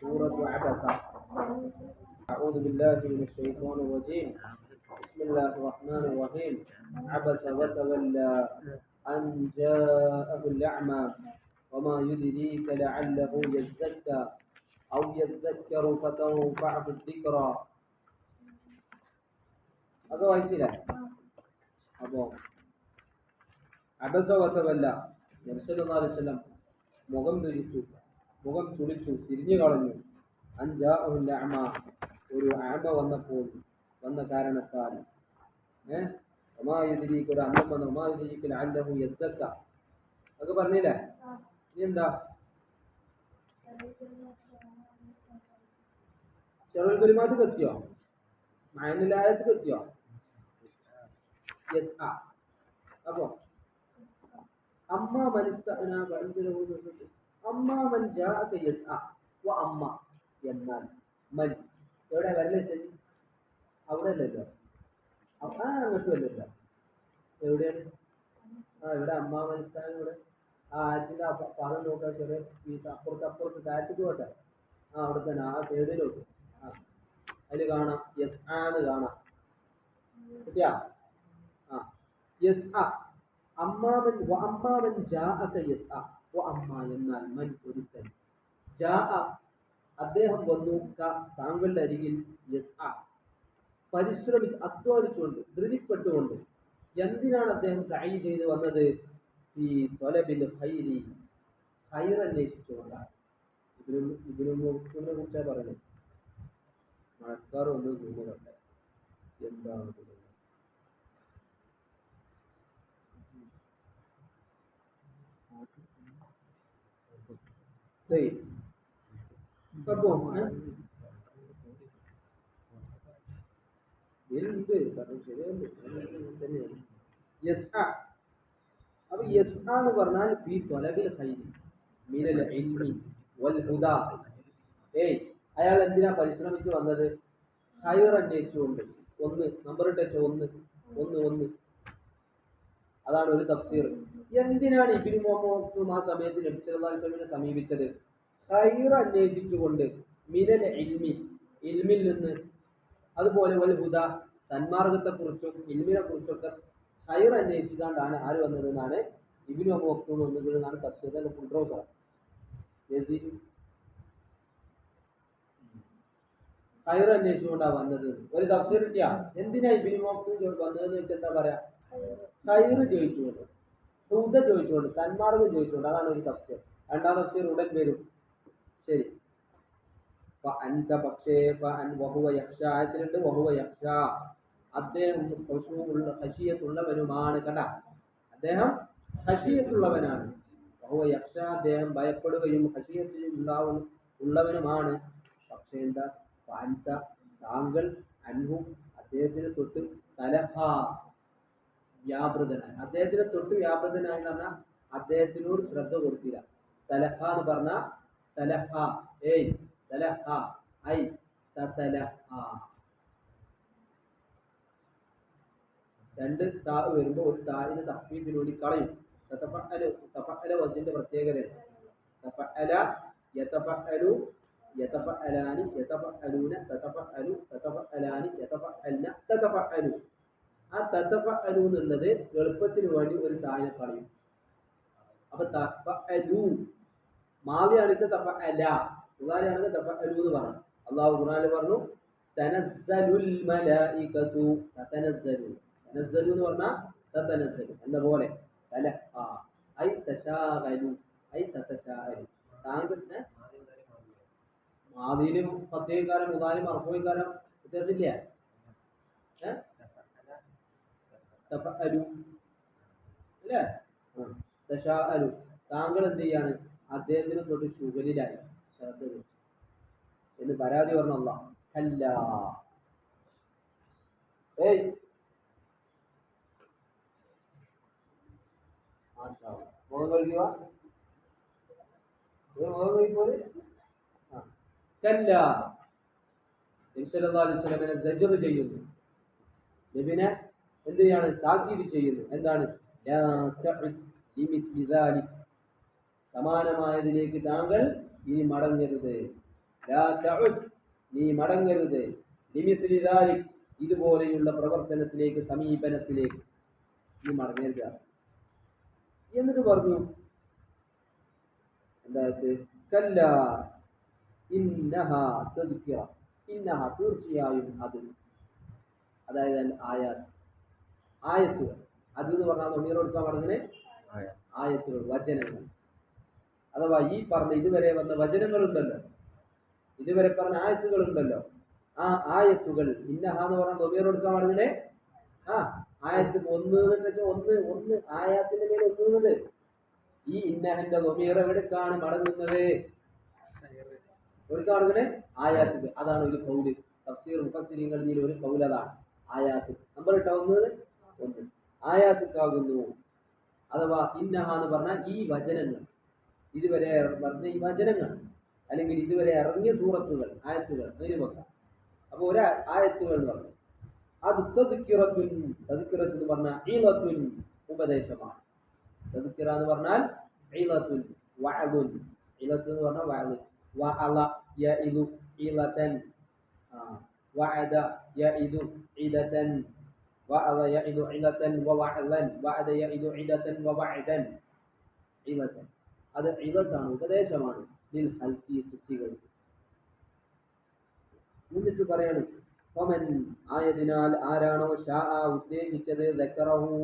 سورة عبس أعوذ بالله من الشيطان الرجيم بسم الله الرحمن الرحيم عبس وتولى أن جاءه الأعمى وما يدريك لعله يزكى أو يذكر فتنفعه الذكرى അത് വായിച്ചില്ലേ അപ്പോ അബസവത്തവല്ല നബ്സല്ലാസ്ലം മുഖം തിരിച്ചു മുഖം ചുളിച്ചു തിരിഞ്ഞു കളഞ്ഞു. അഞ്ചാ അമ ഒരു ആമ വന്നപ്പോൾ വന്ന കാരണത്താൽ. ഏഹ് ഒമായുതിരിക്ക് ഒരു അന്നം വന്ന. ഒമാതിരിക്കൽ അല്ലഹു യസ്സക്ക. അതൊക്കെ പറഞ്ഞില്ലേ? ഇനി എന്താ? ചെറുൽ കുരുമാത്ത് കത്തിയോ? മയനിലായത്ത് കത്തിയോ? യെസ് ആ. അപ്പോ അമ്മ മനസ്തഅന ബഅദഹു അമ്മ എന്നാൽ മൻ. എവിടെ വരല അവിടെ അല്ലല്ലോ ആ അങ്ങോട്ടും അല്ലല്ലോ എവിടെയാണ്? ആ ഇവിടെ അമ്മ മനസ്സിലാണ് ഇവിടെ. ആ ആറ്റിന്റെ ആ പ- പാദം നോക്കാൻ ചെറിയ പീസ് അപ്പുറത്ത് അപ്പുറത്ത് താഴത്തേക്ക് പോട്ടെ. ആ അവിടെ തന്നെ ആ സൈഡിലോട്ട് ആ അതിൽ കാണാം. യെസ് ആന്ന് കാണാം. കിട്ടിയാ? ആ യെസ് ആ അമ്മാവൻ അമ്മാവൻ ജാ ജാഅക യെസ് ആ അമ്മ എന്നാൽ മൻ ഒരുത്തൻ. അദ്ദേഹം വന്നു താങ്കളുടെ അരികിൽ യെസ് ആ പരിശ്രമി അധ്വാനിച്ചുകൊണ്ട് ധൃതിപ്പെട്ടുകൊണ്ട് എന്തിനാണ് അദ്ദേഹം സഹി ചെയ്ത് വന്നത്? ഈ തൊലബിൽ ഹൈരി ഹൈർ അന്വേഷിച്ചുകൊണ്ടാണ്. ഇതിനും ഇതിനും കുറിച്ചാണ് പറയുന്നത്. മഴക്കാർ ഒന്ന് രൂപകട്ടെ എന്താണ് Daí. Tá bom, né? എന്ത് അപ്പൊ യസ് എന്ന് പറഞ്ഞാൽ ഫി തൊലബിൽ ഹൈനി മിനൽ ഇൽമി വൽ ഹുദാ ഏയ് അയാൾ എന്തിനാ പരിശ്രമിച്ചു വന്നത് ഹയർ അന്വേഷിച്ചുകൊണ്ട് ഒന്ന് നമ്പർ ടച്ച് ഒന്ന് ഒന്ന് ഒന്ന് അതാണ് ഒരു തഫ്സീർ. എന്തിനാണ് ഇബിൻ മുഹമ്മദ് ആ സമയത്ത് നബ്സലിനെ സമീപിച്ചത്? ഹൈർ അന്വേഷിച്ചുകൊണ്ട് മിനൽ ഇൽമി ഇൽമിൽ നിന്ന് അതുപോലെ വൽ ഹുദ സന്മാർഗത്തെക്കുറിച്ചും ഇൽമിനെ കുറിച്ചൊക്കെ ഹൈർ അന്വേഷിക്കാണ്ടാണ് ആര് വന്നത് എന്നാണ് ഇബിന് വന്നത് എന്നാണ് തഫ്സീർ ഫുൾറോസർ ഹൈർ അന്വേഷിച്ചുകൊണ്ടാണ് വന്നത്. ഒരു തഫ്സീർ എന്തിനാ ഇബിന് മുഹമ്മദ് വന്നതെന്ന് വെച്ചാൽ എന്താ പറയാ? ഹൈർ ചോദിച്ചുകൊണ്ട് ഹുദ ചോദിച്ചുകൊണ്ട് സന്മാർഗം ചോദിച്ചുകൊണ്ട് അതാണ് ഒരു തഫ്സീർ. രണ്ടാം തഫ്സീർ ഉടൻ വരും. ശരി. അൻത പക്ഷേ വഹുവ യക്ഷ ആയത്തിലുണ്ട് വഹുവ യക്ഷ അദ്ദേഹം ഹഷിയത്തുള്ളവനുമാണ് കണ്ട. അദ്ദേഹം ഹഷിയത്തുള്ളവനാണ് വഹുവ യക്ഷ അദ്ദേഹം ഭയപ്പെടുകയും ഹഷിയത്തിൽ ഉണ്ടാവും ഉള്ളവനുമാണ്. പക്ഷേ എന്താ? താങ്കൾ അൻഹു അദ്ദേഹത്തിന് തൊട്ട് തലഹ വ്യാപൃതനായി. അദ്ദേഹത്തിന് തൊട്ട് വ്യാപൃതനായി എന്ന് പറഞ്ഞാൽ അദ്ദേഹത്തിനോട് ശ്രദ്ധ കൊടുത്തില്ല. തലഹ എന്ന് പറഞ്ഞ തലഹ തലഹ ഐ തലഹ രണ്ട് താ വരുമ്പോൾ ഒരു താഴിന് തഫീഫിലൂടി കളയും. തഫഅലു വസിന്റെ പ്രത്യേകതയാണ്. ആ എന്നുള്ളത് എളുപ്പത്തിന് വേണ്ടി ഒരു താഴിനെ കളയും. അപ്പൊ മാലി അല തഫഅല തഫ അലു എന്ന് പറഞ്ഞു അള്ളാഹു ഖുർആനിൽ പറഞ്ഞു തനസ്സലുൽ മലായികതു തതനസ്സലു. തനസ്സലു എന്ന് പറഞ്ഞാൽ തതനസ്സലു. എന്ന പോലെ? തലഹ ഐ തശാഗലു ഐ തതശാഅലു താങ്കൾ ഏ? മാദിയിലും പത്തേക്കാലം മുതാലും അർഫോയിക്കാലം വ്യത്യാസമില്ല. തഫഅലു അല്ലേ? തശാഅലു താങ്കൾ എന്ത് ചെയ്യാണ്? അദ്ദേഹത്തിന് തൊട്ട് ശുഗലിലായി ശ്രദ്ധ വെച്ചു. എന്ന് പരാതി പറഞ്ഞല്ല അല്ല ഏയ്. ചെയ്യുന്നു. നബിനെ എന്തിനാണ് താക്കീത് ചെയ്യുന്നു. എന്താണ്? സമാനമായതിലേക്ക് താങ്കൾ ഇനി മടങ്ങരുത്. നീ മടങ്ങരുത്. ലിമിത്തിലിതാലി ഇതുപോലെയുള്ള പ്രവർത്തനത്തിലേക്ക് സമീപനത്തിലേക്ക്. നീ മടങ്ങരുത്. എന്നിട്ട് പറഞ്ഞു എന്തായത് കല്ല ഇന്നഹ ഇന്നഹ തീർച്ചയായും അത്. അതായത് ആയാത്ത് ആയത്തുകൾ. അത് എന്ന് പറഞ്ഞാൽ ഒന്നീർ കൊടുക്കാൻ പറഞ്ഞതിന് ആയത്തുകൾ വചനങ്ങൾ. അഥവാ ഈ പറഞ്ഞ ഇതുവരെ വന്ന വചനങ്ങളുണ്ടല്ലോ. ഇതുവരെ പറഞ്ഞ ആയത്തുകളുണ്ടല്ലോ. ആ ആയത്തുകൾ ഇന്നഹ എന്ന് പറഞ്ഞാൽ ഒന്നീർ കൊടുക്കാൻ പറഞ്ഞതിന് ആ ആയത്ത് ഒന്ന് വെച്ചാൽ ഒന്ന് ഒന്ന്. ആയാത്തിന്റെ മേലെ ഒന്നുന്നത് ഈ ഇന്നഹന്റെ ഒമീർ എവിടേക്കാണ് മടങ്ങുന്നത്? മടങ്ങുന്നത്? ആയാത്തുകൾ. അതാണ് ഒരു കൗൽ തഫ്സീർ മുഫസ്സിരിങ്ങളിൽ ഒരു പൗലതാണ് അതാണ്. ആയാത്ത്. നമ്പർ ഇട്ടാവുന്നത് ഒന്ന്? ആയാത്തുക്കാകുന്നു അഥവാ ഇന്നഹ എന്ന് പറഞ്ഞാൽ ഈ വചനങ്ങൾ. ഇതുവരെ പറഞ്ഞ ഈ വചനങ്ങൾ അല്ലെങ്കിൽ ഇതുവരെ ഇറങ്ങിയ സൂറത്തുകൾ ആയത്തുകൾ അതിന് വെക്കാം അപ്പോൾ ഒരു ആയത്തുകൾ എന്ന് പറഞ്ഞു. അത് തതുക്കിറത്തുൻ തദ്ക്കിറത്ത് എന്ന് പറഞ്ഞാൽ ഈലത്തുൻ ഉപദേശമാണ്. തതുക്കിറ എന്ന് പറഞ്ഞാൽ ഈലത്തുൻ വഅദുൻ. ഈലത്ത് എന്ന് പറഞ്ഞാൽ വഅദ് വഅല യഇദു ഈലതൻ വഅദ യഇദു ഈദതൻ വഅദ യഇദു ഈദതൻ വവഅലൻ വഅദ യഇദു ഈദതൻ വവഅദൻ. ഈലതൻ അത് ഇവത്താണ് ഉപദേശമാണ്. ലിൽ ഹൽക്കി സൃഷ്ടികൾക്ക് എന്നിട്ട് പറയണം ഫമൻ ആയതിനാൽ ആരാണോ ഷാ ഉദ്ദേശിച്ചത് ദക്കറഹു.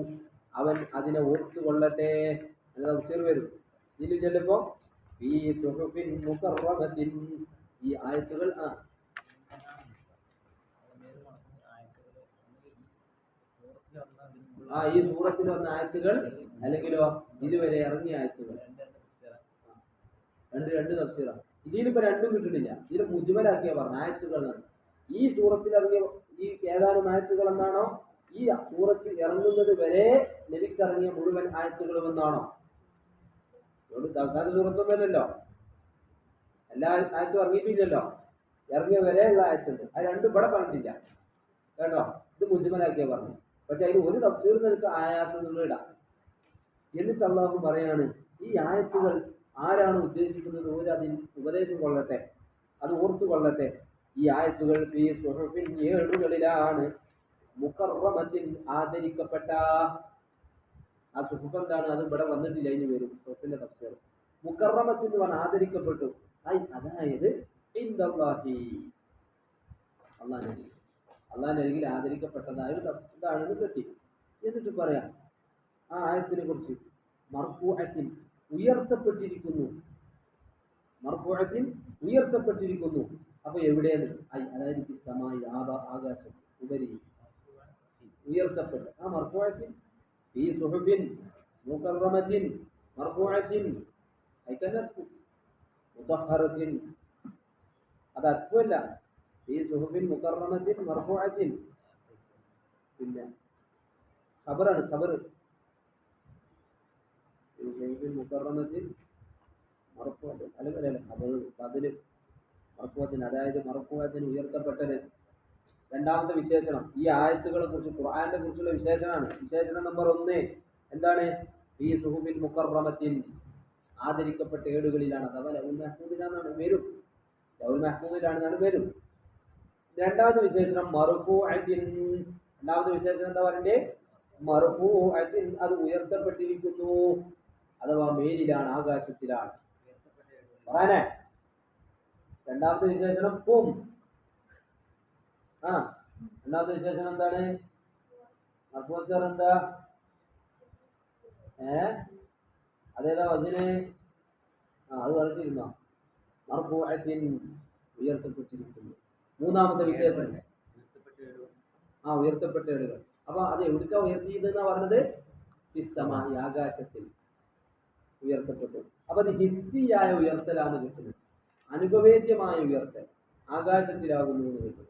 അവൻ അതിനെ ഓർത്തു കൊള്ളട്ടെ എന്നത് തഫ്സീർ വരും ഇതിൽ ചെല്ലുമ്പോ ഈ സുഹുഫിൻ മുകറമത്തിൻ ഈ ആയത്തുകൾ ആ. ആ ഈ സൂറത്തിൽ വന്ന ആയത്തുകൾ അല്ലെങ്കിലോ ഇതുവരെ ഇറങ്ങിയ ആയത്തുകൾ. രണ്ട് രണ്ട് തഫ്സീറാണ്. ഇതിലിപ്പോ രണ്ടും കിട്ടുന്നില്ല. ഇതിൽ മുജ്മലാക്കിയ പറഞ്ഞ ആയത്തുകൾ എന്നാണ് ഈ സൂറത്തിൽ ഇറങ്ങിയ ഈ ഏതാനും ആയത്തുകൾ എന്നാണോ ഈ സൂറത്തിൽ ഇറങ്ങുന്നത് വരെ നബിക്കിറങ്ങിയ മുഴുവൻ ആയത്തുകളും എന്നാണോ അവസാന സൂറത്തൊന്നുമല്ലല്ലോ. എല്ലാ ആയത്തും ഇറങ്ങിയിട്ടില്ലല്ലോ. ഇറങ്ങിയ വരെയുള്ള ആയത്തുണ്ട് അത് രണ്ടും ഇവിടെ പറഞ്ഞിട്ടില്ല. കേട്ടോ? ഇത് മുജ്മലാക്കിയ പറഞ്ഞു പക്ഷെ അതിന് ഒരു തഫ്സീർ നിനക്ക് ആയാത്ത് എന്നുള്ള ഇടാം. എന്നിട്ട് അള്ളാഹു പറയാണ് ഈ ആയത്തുകൾ ആരാണ് ഉദ്ദേശിക്കുന്നത്? ഒരു അതിൽ ഉപദേശം കൊള്ളട്ടെ. അത് ഓർത്തു കൊള്ളട്ടെ. ഈ ആയത്തുകൾ ഈ സുഹുഫിൻ ഏടുകളിലാണ് മുക്കറമത്തിൻ ആദരിക്കപ്പെട്ട. ആ സുഹുഫ് എന്താണ് അത് ഇവിടെ വന്നിട്ടില്ല ഇനി വരും. സുഹൃത്തിന്റെ തഫ്സീർ. മുക്കറമത്തിൽ എന്ന് ആദരിക്കപ്പെട്ടു. അതായത് അള്ളാൻ അള്ളാഹ് അള്ളാഹിന്റെ അരികിൽ ആദരിക്കപ്പെട്ടതായ ഇതാണെന്ന് കിട്ടി എന്നിട്ട് പറയാം. ആ ആയത്തിനെ കുറിച്ച്. മർഫൂഅത്തിൻ ഉയർത്തപ്പെട്ടിരിക്കുന്നു. മർഫുഴത്തിൽ ഉയർത്തപ്പെട്ടിരിക്കുന്നു. അപ്പൊ എവിടെയാണ്? ഐ അതായത് സമായി ആകാ ആകാശം ഉപരി. ഉയർത്തപ്പെട്ട്. ആ മർഫുഴത്തിൽ ഈ സുഹുഫിൻ മുക്കറമത്തിൻ മർഫുഴത്തിൻ മുതഹറത്തിൻ. അത് അത്വല്ല ഈ സുഹുഫിൻ മുക്കറമത്തിൻ മർഫുഴത്തിൻ പിന്നെ ഖബറാണ് ഖബർ ഈ സുഹുഫിൻ മുകറമത്തിൻ മറക്കുവത്തിൻ അല്ലെങ്കിൽ അല്ല. ഖബർ അതിൽ മറക്കുവത്തിന് അതായത് മറക്കുവത്തിന് ഉയർത്തപ്പെട്ടത് രണ്ടാമത്തെ വിശേഷണം. ഈ ആയത്തുകളെ കുറിച്ച് ഖുർആാനെ കുറിച്ചുള്ള വിശേഷണമാണ്. വിശേഷണം നമ്പർ ഒന്ന് എന്താണ്? ഈ സുഹുബിൻ മുക്കറമത്തിൻ ആദരിക്കപ്പെട്ട ഏടുകളിലാണ്. അഥവാ ലൗൽ മെഹ്മൂദിനാണ് വരും. ലൗൽ മെഹ്മൂദിലാണെന്നാണ് വരും. രണ്ടാമത്തെ വിശേഷണം മറുഫൂഅത്തിൻ രണ്ടാമത്തെ വിശേഷണം എന്താ പറയണ്ടേ? അജിൻ അത് ഉയർത്തപ്പെട്ടിരിക്കുന്നു. അഥവാ മേലിലാണ് ആകാശത്തിലാണ്. പറയാനേ രണ്ടാമത്തെ വിശേഷണം പൂം ആ രണ്ടാമത്തെ വിശേഷണം എന്താണ്? മർഫൂഅത്തർ എന്താ? ഏ? അതേതാ വസിന് ആ അത് പറഞ്ഞിരുന്നോ മർഫൂഅത്തിൻ ഉയർത്തപ്പെട്ടിരിക്കുന്നു. മൂന്നാമത്തെ വിശേഷം ആ ഉയർത്തപ്പെട്ട ഏടുകൾ അപ്പൊ അത് ഉയർത്തിയത് എന്നാ പറഞ്ഞത്? ആകാശത്തിൽ. ഉയർത്തപ്പെട്ടു. അപ്പൊ അത് ഹിസ്സിയായ ഉയർത്തലാണ് കിട്ടുന്നത് അനുഭവേദ്യമായ ഉയർത്തൽ. ആകാശത്തിലാകുന്നു എന്ന് കിട്ടുന്നത്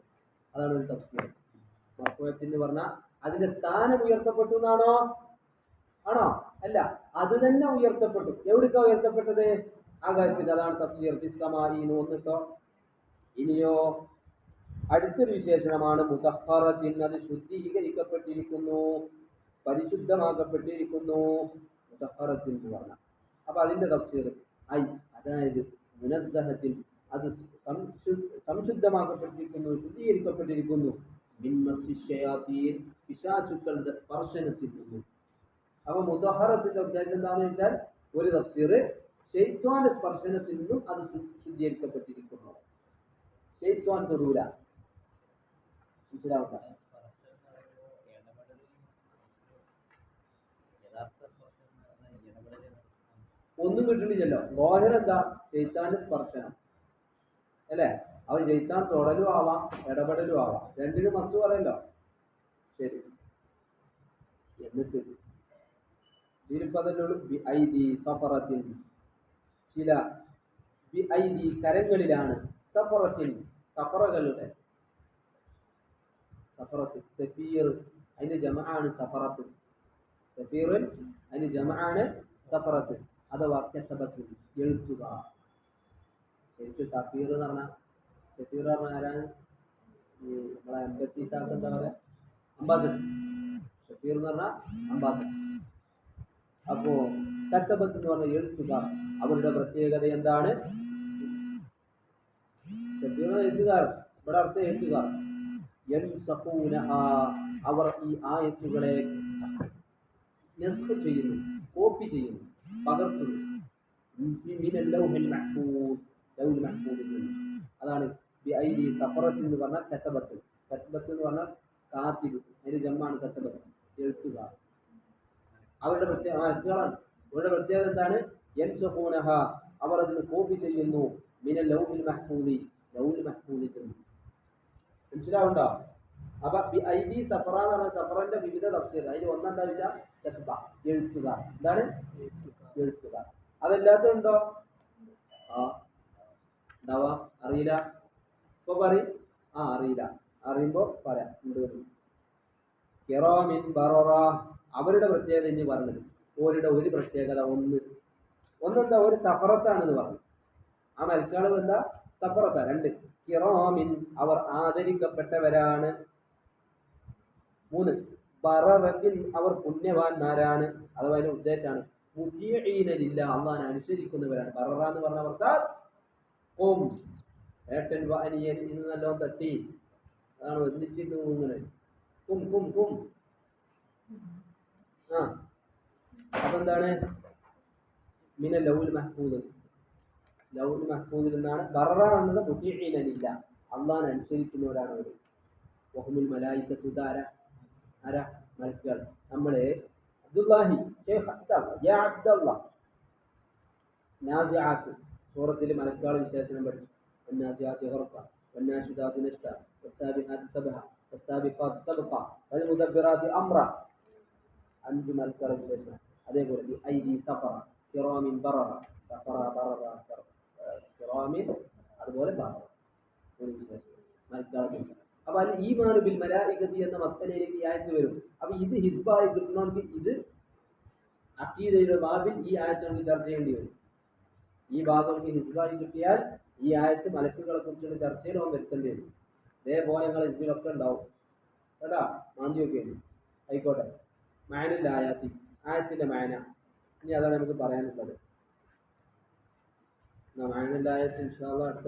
അതാണ് ഒരു തഫ്സീർ. പറഞ്ഞാൽ അതിന്റെ സ്ഥാനം ഉയർത്തപ്പെട്ടു എന്നാണോ? ആണോ? അല്ല. അത് തന്നെ ഉയർത്തപ്പെട്ടു. എവിടേക്കാ ഉയർത്തപ്പെട്ടത്? ആകാശത്തിൽ അതാണ് തഫ്സീർ. ഫിസ്സമായി എന്ന് വന്നിട്ടോ? ഇനിയോ അടുത്തൊരു വിശേഷണമാണ്. മുതഹറത്തിൻ അത് ശുദ്ധീകരിക്കപ്പെട്ടിരിക്കുന്നു. പരിശുദ്ധമാക്കപ്പെട്ടിരിക്കുന്നു. മുതഹറത്തിൻ എന്ന് പറഞ്ഞ. അപ്പൊ അതിന്റെ തഫ്സീർ. ഐ അതായത് മുനസ്സഹത്തിൽ അത് സംശു- സംശുദ്ധമാക്കപ്പെട്ടിരിക്കുന്നു ശുദ്ധീകരിക്കപ്പെട്ടിരിക്കുന്നു. പിശാചുക്കളുടെ സ്പർശനത്തിൽ നിന്നും. അപ്പൊ മുതഹറത്തിന്റെ ഉദ്ദേശം എന്താണെന്ന് വെച്ചാൽ ഒരു തഫ്സീർ ഷെയ്ത്വാന്റെ സ്പർശനത്തിൽ നിന്നും അത് ശുദ്ധീകരിക്കപ്പെട്ടിരിക്കുന്നു. ഷെയ്ത്വാൻ തൊടൂല. മനസ്സിലാവണ്ട ഒന്നും കിട്ടണില്ലല്ലോ. ലോഹർ എന്താ ജയിത്താന്റെ സ്പർശനം. അല്ലേ? അത് ജയിത്താൻ തൊടലും ആവാം ഇടപെടലും ആവാം. രണ്ടിനും മസ് പറയല്ലോ. ശരി. എന്നിട്ട് ഇതിലിപ്പതല്ലോട് ബി ഐ ദി സഫറത്തിൽ ചില ബി ഐദി കരങ്ങളിലാണ് സഫറത്തിൽ സഫറകളുടെ സഫറത്ത് സഫീർ അതിന്റെ ജമ ആണ് സഫറത്ത് സഫീറിൽ അതിന്റെ ജമ ആണ് സഫറത്ത് അഥവാ കെത്തബത്ത് എഴുത്തുക. എനിക്ക് സഫീർ എന്ന് പറഞ്ഞാൽ സഫീർ പറഞ്ഞ ആരാണ്? ഈ നമ്മളെ എംബസി താത്ത എന്താ പറയാ അംബാസഡർ. സഫീർ എന്ന് പറഞ്ഞാൽ അംബാസഡർ. അപ്പോ കത്തബത്ത് എന്ന് പറഞ്ഞ എഴുത്തുക. അവരുടെ പ്രത്യേകത എന്താണ്? സഫീർ എഴുത്തുകാർ ഇവിടെ അർത്ഥം എഴുത്തുകാർ. അവർ ഈ ആയത്തുകളെ നസ്ഖ് ചെയ്യുന്നു കോപ്പി ചെയ്യുന്നു. പകർത്തുന്നു. മഹ്ഫൂദ്. അതാണ് സഫറത്ത് എന്ന് പറഞ്ഞാൽ കത്തബത്ത്. കത്തബത്ത് എന്ന് പറഞ്ഞാൽ കാത്തിബ് അതിന്റെ ജമ്മാണ് കത്തബത്ത് എഴുത്തുക. അവരുടെ പ്രത്യേക മലക്കുകളാണ് അവരുടെ പ്രത്യേകത എന്താണ്? യൻസഖൂനഹ. അവർ അതിന് കോപ്പി ചെയ്യുന്നു. മിന ലൗഹിൽ മഹ്ഫൂദി ലൗഹിൽ മഹ്ഫൂദിൽ നിന്ന്. മനസ്സിലാവുണ്ടോ? അപ്പൊ ബി ഐ ബി സഫറ എന്ന് പറഞ്ഞ സഫറിന്റെ വിവിധ തഫ്സീർ. അതിൽ ഒന്നെന്താ വെച്ചാൽ എഴുത്തുക. എന്താണ്? എഴുത്തുകാർ അതല്ലാത്തുണ്ടോ ആ ഉണ്ടാവാ. അറിയില്ല. ഇപ്പൊ പറയും. ആ അറിയില്ല. അറിയുമ്പോ പറയാം. അവരുടെ പ്രത്യേകത ഇനി പറഞ്ഞത്. ഓരുടെ ഒരു പ്രത്യേകത ഒന്ന്. ഒന്നെന്താ? ഒരു സഫറത്താണെന്ന് പറഞ്ഞു. ആ മൽക്കാളും എന്താ? സഫറത്ത. രണ്ട്. കിറോമിൻ അവർ ആദരിക്കപ്പെട്ടവരാണ്. മൂന്ന്. ബററത്തിൻ അവർ പുണ്യവാന്മാരാണ്. അഥവാ അതിന്റെ ഉദ്ദേശമാണ്. അള്ളാഹിനെ അനുസരിക്കുന്നവരാണ്. ബററ എന്ന് പറഞ്ഞ പ്രസാദ് ഓം ഏട്ടൻ അനിയൻ ഇന്ന് നല്ലോണം തട്ടി. അതാണ് ഒന്നിച്ചിട്ട് ഇങ്ങനെ കും കും കും ആ. അപ്പൊ എന്താണ്? മിന ലൗൽ മഹ്ഫൂദ്. ലൗൽ മഹ്ഫൂദിൽ നിന്നാണ് ബററ എന്നത് മുതിയീനലില്ല അള്ളാഹിനെ അനുസരിക്കുന്നവരാണ് അവർ വഹുമുൽ മലായിക്കത്തു ദാര ആരാ? മലക്കുകൾ. നമ്മള് അബ്ദുല്ലാഹി ഷേഖ് അബ്ദല്ല യാ അബ്ദല്ല നാസിആത്ത് സൂറത്തിൽ മലക്കുകൾ വിശേഷണം പഠിച്ചു والنازعات غرقا والناشدات نشدا والسابحات سبحا والسابقات سبقا والمدبرات امرا അഞ്ച് മലക്കുകൾ വിശേഷണം അതേപോലെ ഈ ഐദി സഫറ കിറാമിൻ ബററ സഫറ ബററ കിറാമിൻ അതുപോലെ ബററ ഒരു വിശേഷണം മലക്കുകളെ കുറിച്ച് അപ്പൊ അൽ ഈമാനു ബിൽ മലായികതി എന്ന മസ്കലയിലേക്ക് ഈ ആയത്ത് വരും. അപ്പൊ ഇത് ഹിസ്ബായി കിട്ടണമെങ്കിൽ ഇത് അക്കീദയുടെ ബാബിൽ ഈ ആയത്ത് നമുക്ക് ചർച്ച ചെയ്യേണ്ടി വരും. ഈ ഭാഗം ഹിസ്ബായി കിട്ടിയാൽ ഈ ആയത്ത് മലക്കുകളെ കുറിച്ചുള്ള ചർച്ചയിൽ അവൻ വരുത്തേണ്ടി വരും. ഇതേപോലെ ഞങ്ങൾ ഹിസ്ബിലൊക്കെ ഉണ്ടാവും. കേട്ടാ? മാന്തി ഒക്കെ ആയിക്കോട്ടെ. മാനില്ല ആയാത്തി. ആയത്തിന്റെ മാന. ഇനി അതാണ് നമുക്ക് പറയാനുള്ളത്. മാനില്ല ആയത്ത് അടുത്ത